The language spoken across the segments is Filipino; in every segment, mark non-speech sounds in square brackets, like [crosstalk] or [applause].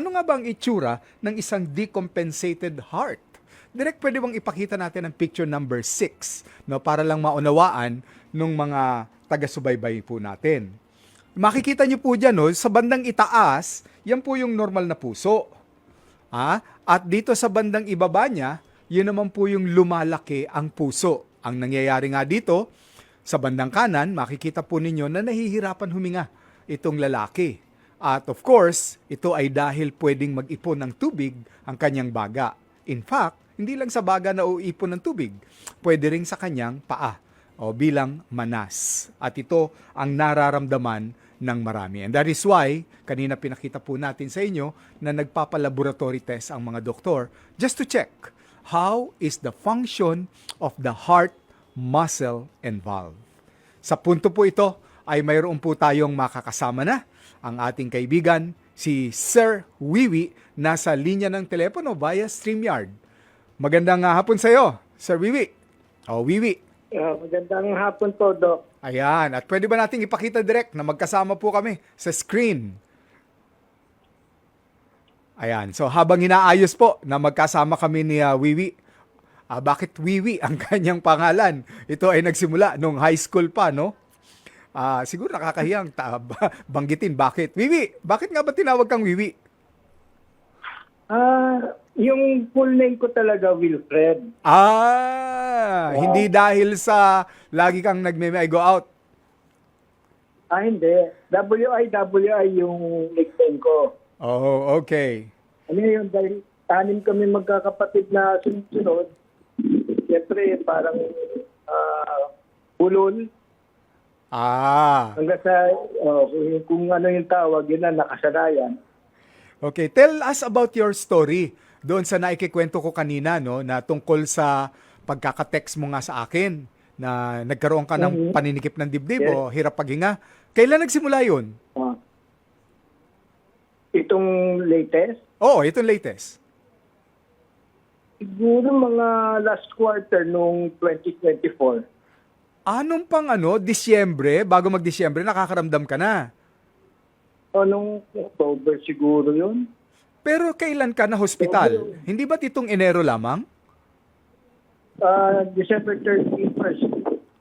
Ano nga ba ang itsura ng isang decompensated heart? Direct pwede bang ipakita natin ang picture number 6 no, para lang maunawaan ng mga taga-subaybay po natin. Makikita niyo po dyan, no, sa bandang itaas, yan po yung normal na puso. Ah, at dito sa bandang ibaba niya, yun naman po yung lumalaki ang puso. Ang nangyayari nga dito, sa bandang kanan, makikita po ninyo na nahihirapan huminga itong lalaki. At of course, ito ay dahil pwedeng mag-ipon ng tubig ang kanyang baga. In fact, hindi lang sa baga na uipon ng tubig, pwede rin sa kanyang paa o bilang manas. At ito ang nararamdaman ng marami. And that is why, kanina pinakita po natin sa inyo na nagpapalaboratory test ang mga doktor just to check how is the function of the heart, muscle, and valve. Sa punto po ito ay mayroon po tayong makakasama na ang ating kaibigan, si Sir Wiwi, nasa linya ng telepono via StreamYard. Magandang ah, hapon sa iyo, Sir Wiwi. O, Wiwi. Ah, magandang hapon po, Doc. Ayan. At pwede ba nating ipakita direct na magkasama po kami sa screen? Ayan. So habang inaayos po na magkasama kami ni ah, Wiwi, ah, bakit Wiwi ang [laughs] kanyang pangalan? Ito ay nagsimula nung high school pa, no? Ah, siguro nakakahiyang ta- [laughs] banggitin bakit. Wiwi, bakit nga ba tinawag kang Wiwi? Ah, yung full name ko talaga Wilfred. Ah, Wow. hindi dahil sa lagi kang nagme go out. Ah, hindi. W-I-W-I yung nickname ko. Oh, okay. Ano yun, dahil tanim kami magkakapatid na sunod-sunod. Siyempre, parang ah, bulol. Ah. Hanggang sa, oh, kung, ano yung tawag, yun na nakasanayan. Okay, tell us about your story. Doon sa naikikwento ko kanina, no, na tungkol sa pagkakatext mo nga sa akin na nagkaroon ka ng Mhm. paninikip ng dibdib Yes. o hirap paghinga. Kailan nagsimula yun? Ah. Itong latest, Oo, itong latest. siguro mga last quarter nung 2024. Anong pang ano, Disyembre, bago mag-Disyembre, nakakaramdam ka na. O nung October siguro yun. Pero kailan ka na hospital? Hindi ba titong Enero lamang? Ah, December 31st.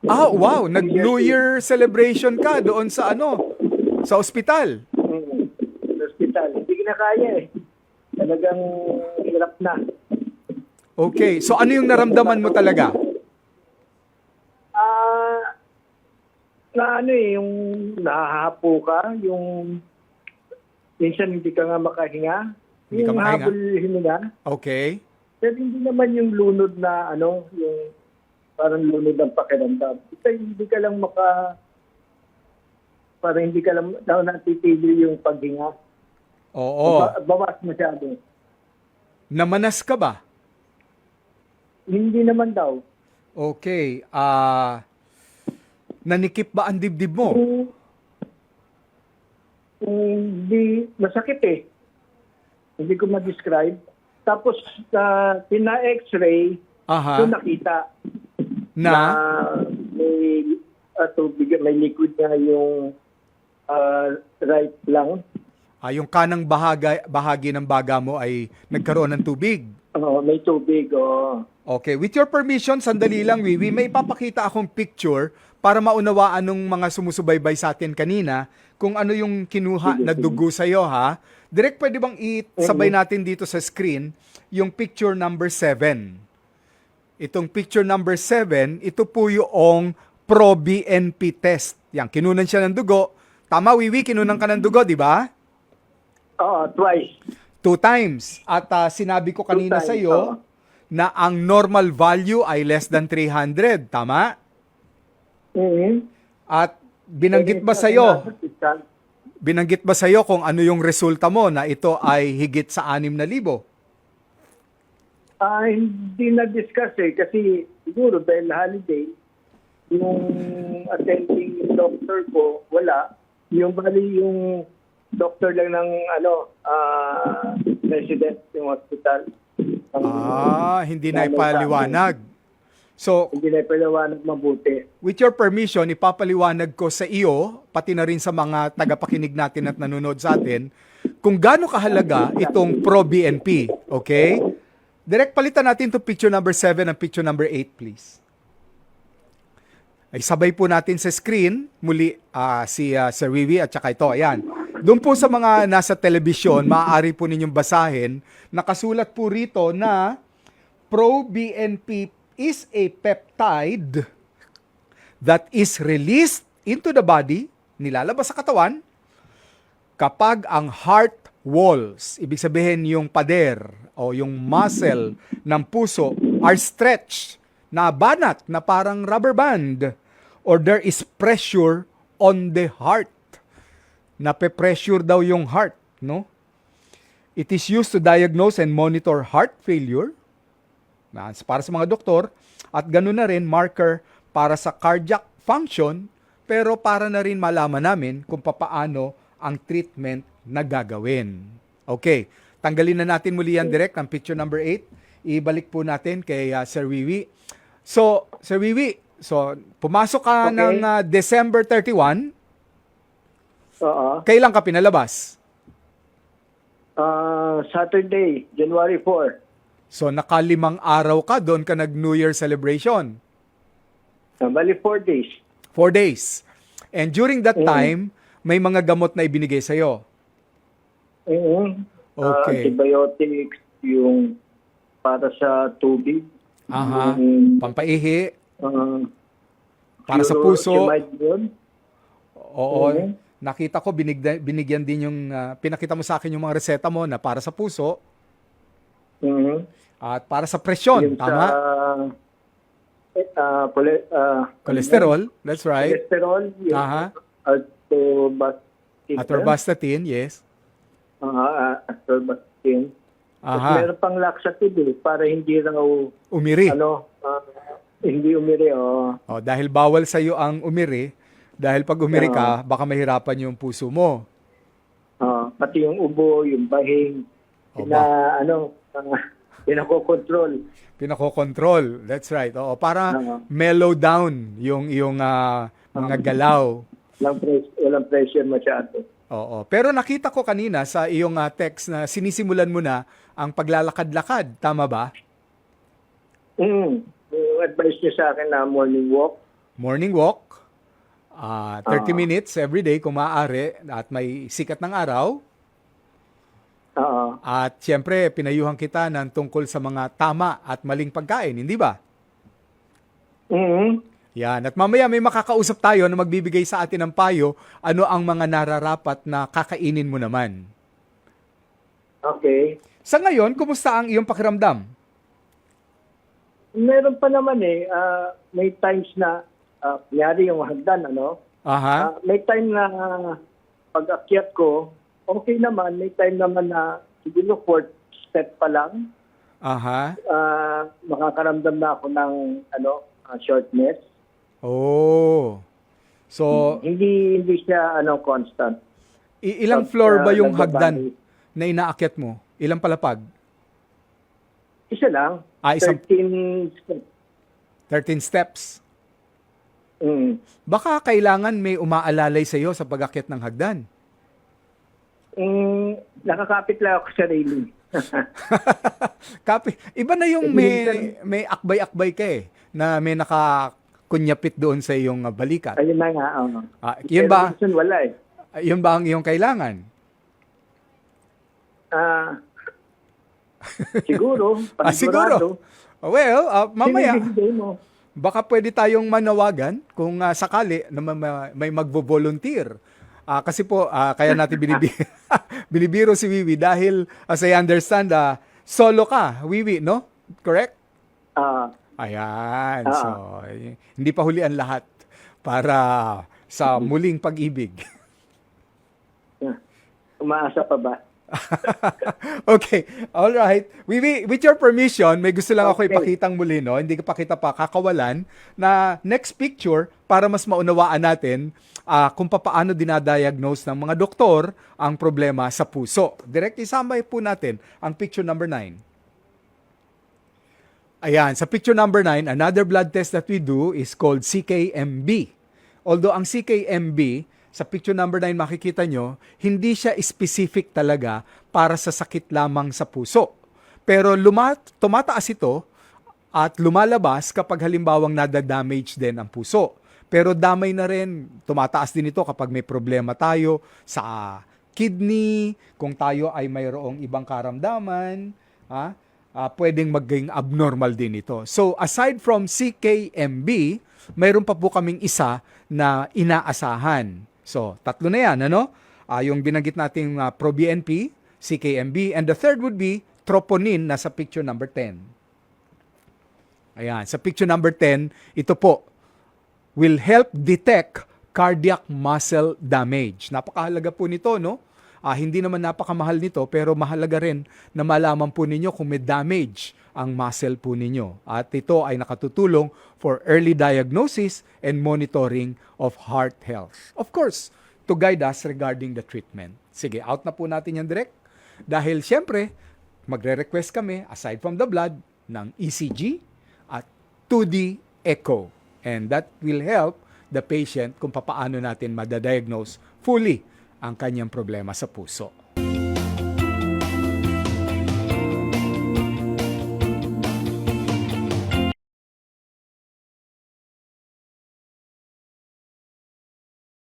Ah, wow, nag-New Year celebration ka doon sa ano, sa ospital. Mm, sa hospital. Hindi na kaya eh. Talagang hirap na. Okay, so ano yung naramdaman mo talaga? Na ano eh, yung nahahapo ka, yung minsan hindi ka nga makahinga. Hindi ka yung makahinga? habol hininga. Okay. Pero hindi naman yung lunod na ano, yung parang lunod ng pakiramdam. Ito hindi ka lang maka parang hindi ka lang daw natitigil yung paghinga. Oo. Ba- bawas masyado. Namanas ka ba? Hindi naman daw. Okay. Ah, nanikip ba ang dibdib mo? Hindi masakit eh. Hindi ko ma-describe. Tapos sa pina-x-ray, Aha. doon nakita Na? may uh, tubig, may liquid na yung ah, right lung. Ah, yung kanang bahaga, bahagi ng baga mo ay nagkaroon ng tubig. Oo, may tubig. Oh. Okay, with your permission, sandali lang, Wiwi, may ipapakita akong picture para maunawaan ng mga sumusubaybay sa atin kanina kung ano yung kinuha na dugo sa iyo, ha? Direct, pwede bang isabay natin dito sa screen yung picture number 7? Itong picture number 7, ito po yung pro-BNP test. Yan, kinunan siya ng dugo. Tama, Wiwi, kinunan ka ng dugo, di ba? Oo, twice. Two times. At ah, sinabi ko kanina sa iyo oo. na ang normal value ay less than 300. Tama? Mhm. At binanggit ba sa iyo? Binanggit ba sa iyo kung ano yung resulta mo na ito ay higit sa 6,000? Ah, hindi na-discuss eh. Kasi siguro dahil holiday, yung attending doctor ko, wala. Yung bali yung doctor lang ng ano, ah, resident yung hospital. Ang- Ah, hindi na ipaliwanag. So, Hindi na paliwanag mabuti. with your permission, ipapaliwanag ko sa iyo, pati na rin sa mga tagapakinig natin at nanonood sa atin, kung gaano kahalaga itong pro-BNP. Okay? Direct palitan natin to picture number 7 and picture number 8, please. Ay sabay po natin sa screen muli ah, si ah, Sir Wiwi at saka ito. Ayan. Doon po sa mga nasa telebisyon, maaari po ninyong basahin, nakasulat po rito na pro-BNP is a peptide that is released into the body, nilalabas sa katawan, kapag ang heart walls, ibig sabihin yung pader o yung muscle ng puso are stretched, na banat na parang rubber band, or there is pressure on the heart. Nape-pressure daw yung heart, no? It is used to diagnose and monitor heart failure, na para sa mga doktor, at ganoon na rin marker para sa cardiac function, pero para na rin malaman namin kung papaano ang treatment na gagawin. Okay, tanggalin na natin muli yan direct ang picture number 8. Ibalik po natin kay uh, Sir Wiwi. So, Sir Wiwi, so pumasok ka Okay. ng uh, December 31, Oo. kailan ka pinalabas? Ah, Saturday, January 4. So nakalimang araw ka, doon ka nag New Year celebration. Uh, bali 4 days. Four days. And during that Mm. time, may mga gamot na ibinigay sa'yo. Mm Okay. antibiotics, yung para sa tubig. Aha. Yung, Pampaihi, ah, para sa puso. Oo. Mhm. Nakita ko, binigyan din yung, ah, pinakita mo sa akin yung mga reseta mo na para sa puso. At para sa presyon. Yung Tama? Sa, eh, ah, pole- ah, Cholesterol. That's right. Cholesterol. Yung Aha. Atorvastatin. Atorvastatin, yes. Ah, atorvastatin. At Aha. meron pang laxative eh, para hindi raw, Umiri. ano, ah, hindi umiri. Oh. Oh, dahil bawal sa iyo ang umiri, dahil pag umiri ka, baka mahirapan yung puso mo. Ah, pati yung ubo, yung bahing, O na ano, uh, pinakokontrol. Pinakokontrol. That's right. Oo, para Oo. mellow down yung yung ah, mga galaw. Walang, pres- walang pressure masyado. Oo. Pero nakita ko kanina sa iyong ah, text na sinisimulan mo na ang paglalakad-lakad. Tama ba? Mm. Advice niya sa akin na morning walk. Morning walk. ah 30 Oo. minutes every day kung maaari at may sikat ng araw. At siyempre, pinayuhan kita ng tungkol sa mga tama at maling pagkain. Hindi ba? Mm. Yan. At mamaya may makakausap tayo na magbibigay sa atin ng payo ano ang mga nararapat na kakainin mo naman. Okay. Sa ngayon, kumusta ang iyong pakiramdam? Meron pa naman eh, ah, may times na, uh, kunyari yung hagdan, ano, Aha. Ah, may time na pag-akyat ko, okay naman. May time naman na siguro fourth step pa lang, Aha. ah, makakaramdam na ako ng ano, ah, shortness. Oh. So, Hindi hindi siya ano constant. i- ilang Pag, floor ba ah, yung hagdan na inaakyat mo? Ilang palapag? Isa lang. Ah, isang- 13 step. 13 steps. Mm. Baka kailangan may umaalalay sa iyo sa pag-akyat ng hagdan. Mm, nakakapit lang ako sa railing. [laughs] Kapi, iba na yung may, may akbay-akbay ka eh, na may nakakunyapit doon sa iyong ah, balikat. Ayun na nga. oo. Ah, yun Pero ba, minsan wala eh. yun ba ang iyong kailangan? Ah, [laughs] siguro. Ah, siguro. panigurado. Well, ah, mamaya, Sinibigay mo. baka pwede tayong manawagan kung ah, sakali na ma- ma- may magvo-volunteer. Ah, kasi po, ah, kaya natin binibi [laughs] binibiro si Wiwi dahil as I understand, ah, solo ka, Wiwi, no? Correct? Ah, Ayan. Ah. So, hindi pa huli ang lahat para sa muling pag-ibig. [laughs] umaasa pa ba? [laughs] okay. All right. Wiwi, with your permission, may gusto lang ako Okay. ipakitang muli, no? Hindi ka pa kita pa kakawalan na next picture para mas maunawaan natin ah, kung paano dinadiagnose ng mga doktor ang problema sa puso. Direct isambay po natin ang picture number 9. Ayan, sa picture number 9, another blood test that we do is called CKMB. Although ang CKMB, sa picture number 9 makikita nyo, hindi siya specific talaga para sa sakit lamang sa puso. Pero luma- tumataas ito at lumalabas kapag halimbawang nada-damage din ang puso. Pero damay na rin, tumataas din ito kapag may problema tayo sa kidney, kung tayo ay mayroong ibang karamdaman, ha? ah, pwedeng maging abnormal din ito. So aside from CKMB, mayroon pa po kaming isa na inaasahan. So tatlo na yan, ano? Ah, yung binanggit nating ah, ProBNP, CKMB, and the third would be troponin na sa picture number 10. Ayan, sa picture number 10, ito po will help detect cardiac muscle damage. Napakahalaga po nito, no? Ah, hindi naman napakamahal nito, pero mahalaga rin na malaman po ninyo kung may damage ang muscle po ninyo. At ito ay nakatutulong for early diagnosis and monitoring of heart health. Of course, to guide us regarding the treatment. Sige, out na po natin yan direct. Dahil siyempre, magre-request kami, aside from the blood, ng ECG at 2D echo. And that will help the patient kung papaano natin madadiagnose fully ang kanyang problema sa puso.